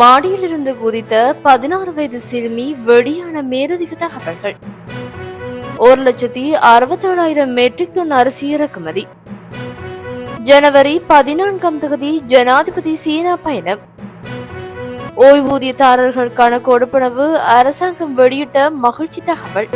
மாடியிலிருந்து குதித்த பதினாறு வயது சிறுமி வெளியான மேலதிக தகவல்கள். ஒரு லட்சத்தி அறுபத்தேழாயிரம் மெட்ரிக் டன் அரிசி இறக்குமதி. ஜனவரி பதினான்காம் தொகுதி ஜனாதிபதி சீனா பயணம். ஓய்வூதியதாரர்களுக்கான கொடுப்பனவு அரசாங்கம் வெளியிட்ட மகிழ்ச்சி தகவல்.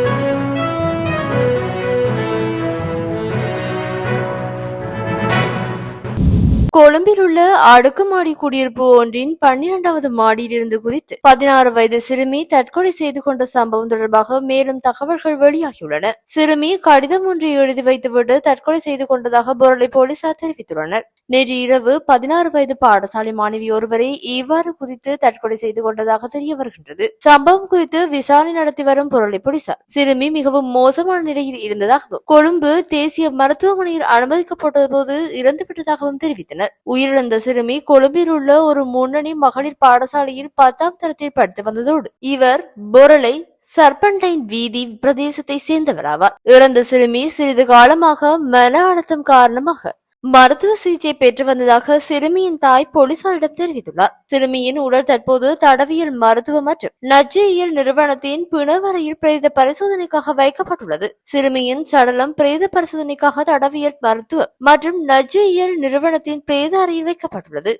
கொழும்பில் உள்ள அடுக்குமாடி குடியிருப்பு ஒன்றின் பன்னிரண்டாவது மாடியிலிருந்து குதித்து பதினாறு வயது சிறுமி தற்கொலை செய்து கொண்ட சம்பவம் தொடர்பாக மேலும் தகவல்கள் வெளியாகியுள்ளன. சிறுமி கடிதம் ஒன்றை எழுதி வைத்துவிட்டு தற்கொலை செய்து கொண்டதாக பொருளை போலீசார் தெரிவித்துள்ளனர். நேற்று இரவு பதினாறு வயது பாடசாலை மாணவி ஒருவரை இவ்வாறு குதித்து தற்கொலை செய்து கொண்டதாக தெரிய வருகின்றது. சம்பவம் குறித்து விசாரணை நடத்தி வரும் பொருளை போலீசார். சிறுமி மிகவும் மோசமான நிலையில் இருந்ததாகவும் கொழும்பு தேசிய மருத்துவமனையில் அனுமதிக்கப்பட்ட போது இறந்துவிட்டதாகவும் தெரிவித்தனர். உயிரிழந்த சிறுமி கொழும்பில் உள்ள ஒரு முன்னணி மகளிர் பாடசாலையில் பத்தாம் தரத்தில் படித்து வந்ததோடு இவர் பொருளை சர்பன்டைன் வீதி பிரதேசத்தை சேர்ந்தவராவார் இறந்த சிறுமி சிறிது காலமாக மன அழுத்தம் காரணமாக மருத்துவ சிகிச்சை பெற்று வந்ததாக சிறுமியின் தாய் போலீசாரிடம் தெரிவித்துள்ளார். சிறுமியின் உடல் தற்போது தடவியல் மருத்துவ மற்றும் நஜ்ஜியல் நிறுவனத்தின் பிணவரையில் பிரேத பரிசோதனைக்காக வைக்கப்பட்டுள்ளது. சிறுமியின் சடலம் பிரேத பரிசோதனைக்காக தடவியல் மருத்துவம் மற்றும் நஜ்ஜியல் நிறுவனத்தின் பிரேத அறையில் வைக்கப்பட்டுள்ளது.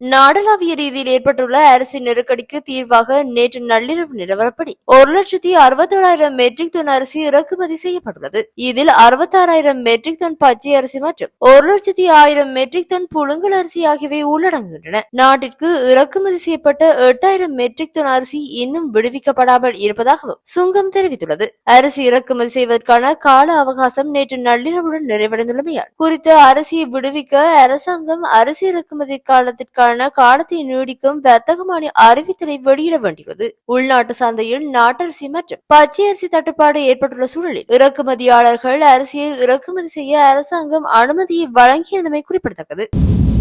நாடளாவிய ரீதியில் ஏற்பட்டுள்ள அரிசி நெருக்கடிக்கு தீர்வாக நேற்று நள்ளிரவு நிலவரப்படி ஒரு லட்சத்தி அறுபத்தேழாயிரம் மெட்ரிக் டன் அரிசி இறக்குமதி செய்யப்பட்டுள்ளது. இதில் அறுபத்தாறாயிரம் மெட்ரிக் டன் பச்சை அரிசி மற்றும் ஒரு லட்சத்தி ஆயிரம் மெட்ரிக் டன் புழுங்கல் அரிசி ஆகியவை உள்ளடங்குகின்றன. நாட்டிற்கு இறக்குமதி செய்யப்பட்ட எட்டாயிரம் மெட்ரிக் டன் அரிசி இன்னும் விடுவிக்கப்படாமல் இருப்பதாகவும் சுங்கம் தெரிவித்துள்ளது. அரிசி இறக்குமதி செய்வதற்கான கால அவகாசம் நேற்று நள்ளிரவுடன் நிறைவடைந்துள்ளமையால் குறித்த அரிசியை விடுவிக்க அரசாங்கம் அரிசி இறக்குமதி காலத்திற்கான காலத்தை நீடிக்கும் வர்த்தகமான அறிவித்தலை வெளியிட வேண்டியுள்ளது உள்நாட்டு சந்தையில் நாட்டரிசி மற்றும் பச்சை அரிசி தட்டுப்பாடு ஏற்பட்டுள்ள சூழலில் இறக்குமதியாளர்கள் அரிசியை இறக்குமதி செய்ய அரசாங்கம் அனுமதியை வழங்கியிருந்தமை குறிப்பிடத்தக்கது.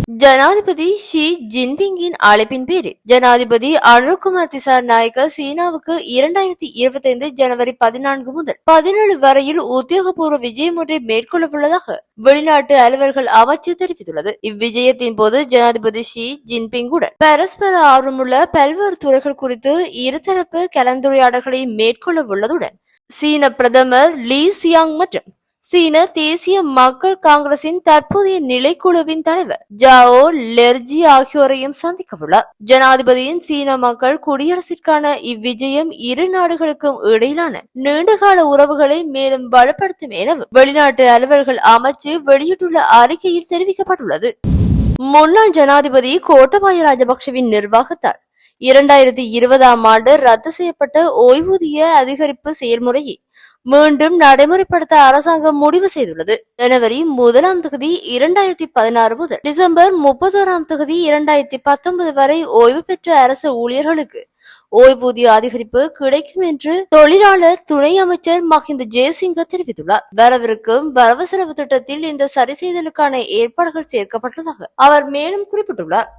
ஜனாதிபதி ஷி ஜின்பிங்கின் அழைப்பின் பேரில் ஜனாதிபதி அனுகுமார் திசார் நாயக்க சீனாவுக்கு இரண்டாயிரத்தி இருபத்தி ஐந்து ஜனவரி பதினான்கு முதல் பதினேழு வரையில் உத்தியோகபூர்வ விஜயம் ஒன்றை மேற்கொள்ளவுள்ளதாக வெளிநாட்டு அலுவலர்கள் அமைச்சர் தெரிவித்துள்ளது. இவ்விஜயத்தின் போது ஜனாதிபதி ஷி ஜின்பிங்குடன் பரஸ்பர ஆர்வமுள்ள பல்வேறு துறைகள் குறித்து இருதரப்பு கலந்துரையாடல்களை மேற்கொள்ள உள்ளதுடன் சீன பிரதமர் லீ சியாங் மற்றும் சீன தேசிய மக்கள் காங்கிரசின் தற்போதைய நிலைக்குழுவின் தலைவர் ஜாவோ லெர்ஜி ஆகியோரையும் சந்திக்க உள்ளார். ஜனாதிபதியின் சீன மக்கள் குடியரசிற்கான இவ்விஜயம் இரு நாடுகளுக்கும் இடையிலான நீண்டகால உறவுகளை மேலும் பலப்படுத்தும் எனவும் வெளிநாட்டு அலுவல்கள் அமைச்சு வெளியிட்டுள்ள அறிக்கையில் தெரிவிக்கப்பட்டுள்ளது. முன்னாள் ஜனாதிபதி கோட்டபாய ராஜபக்சவின் நிர்வாகத்தால் இரண்டாயிரத்தி இருபதாம் ஆண்டு ரத்து செய்யப்பட்ட ஓய்வூதிய அதிகரிப்பு செயல்முறையை மீண்டும் நடைமுறைப்படுத்த அரசாங்கம் முடிவு செய்துள்ளது. ஜனவரி முதலாம் தொகுதி இரண்டாயிரத்தி பதினாறு முதல் டிசம்பர் முப்பத்தோராம் தொகுதி இரண்டாயிரத்தி பத்தொன்பது வரை ஓய்வு பெற்ற அரசு ஊழியர்களுக்கு ஓய்வூதிய அதிகரிப்பு கிடைக்கும் என்று தொழிலாளர் துணை அமைச்சர் மஹிந்த ஜெயசிங்க தெரிவித்துள்ளார். வரவிருக்கும் வரவு செலவு திட்டத்தில் இந்த சரிசெய்தலுக்கான ஏற்பாடுகள் சேர்க்கப்பட்டுள்ளதாக அவர் மேலும் குறிப்பிட்டுள்ளார்.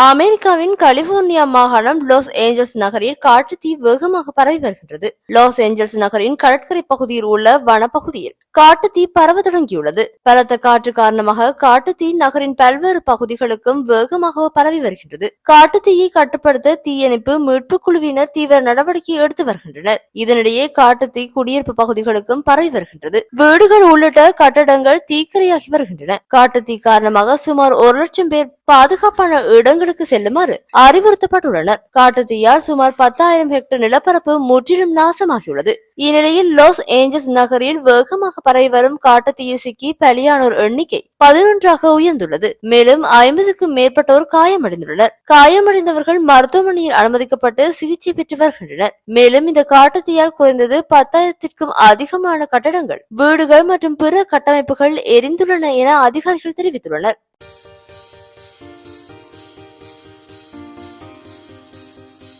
அமெரிக்காவின் கலிபோர்னியா மாகாணம் லாஸ் ஏஞ்சல்ஸ் நகரில் தீ வேகமாக பரவி வருகின்றது. லாஸ் ஏஞ்சல்ஸ் நகரின் கடற்கரை பகுதியில் உள்ள வனப்பகுதியில் காட்டுத்தீ பரவ தொடங்கியுள்ளது. பலத்த காற்று காரணமாக காட்டுத்தீ நகரின் பல்வேறு பகுதிகளுக்கும் வேகமாக பரவி வருகின்றது. காட்டுத்தீயை கட்டுப்படுத்த தீயணைப்பு மீட்பு குழுவினர் தீவிர நடவடிக்கை எடுத்து வருகின்றனர். இதனிடையே காட்டுத்தீ குடியிருப்பு பகுதிகளுக்கும் பரவி வருகின்றது. வீடுகள் உள்ளிட்ட கட்டடங்கள் தீக்கிரையாகி வருகின்றன. காட்டுத்தீ காரணமாக சுமார் ஒரு லட்சம் பேர் பாதுகாப்பான இடங்களுக்கு செல்லுமாறு அறிவுறுத்தப்பட்டுள்ளனர். காட்டுத்தீயால் சுமார் பத்தாயிரம் ஹெக்டேர் நிலப்பரப்பு முற்றிலும் நாசமாகியுள்ளது. இந்நிலையில் லாஸ் ஏஞ்சல்ஸ் நகரில் வேகமாக பரவி வரும் காட்டுத்தீயை சிக்கி பலியானோர் எண்ணிக்கை பதினொன்றாக உயர்ந்துள்ளது. மேலும் ஐம்பதுக்கும் மேற்பட்டோர் காயமடைந்துள்ளனர். காயமடைந்தவர்கள் மருத்துவமனையில் அனுமதிக்கப்பட்டு சிகிச்சை பெற்று வருகின்றனர். மேலும் இந்த காட்டுத்தீயால் குறைந்தது பத்தாயிரத்திற்கும் அதிகமான கட்டடங்கள் வீடுகள் மற்றும் பிற கட்டமைப்புகள் எரிந்துள்ளன என அதிகாரிகள் தெரிவித்துள்ளனர்.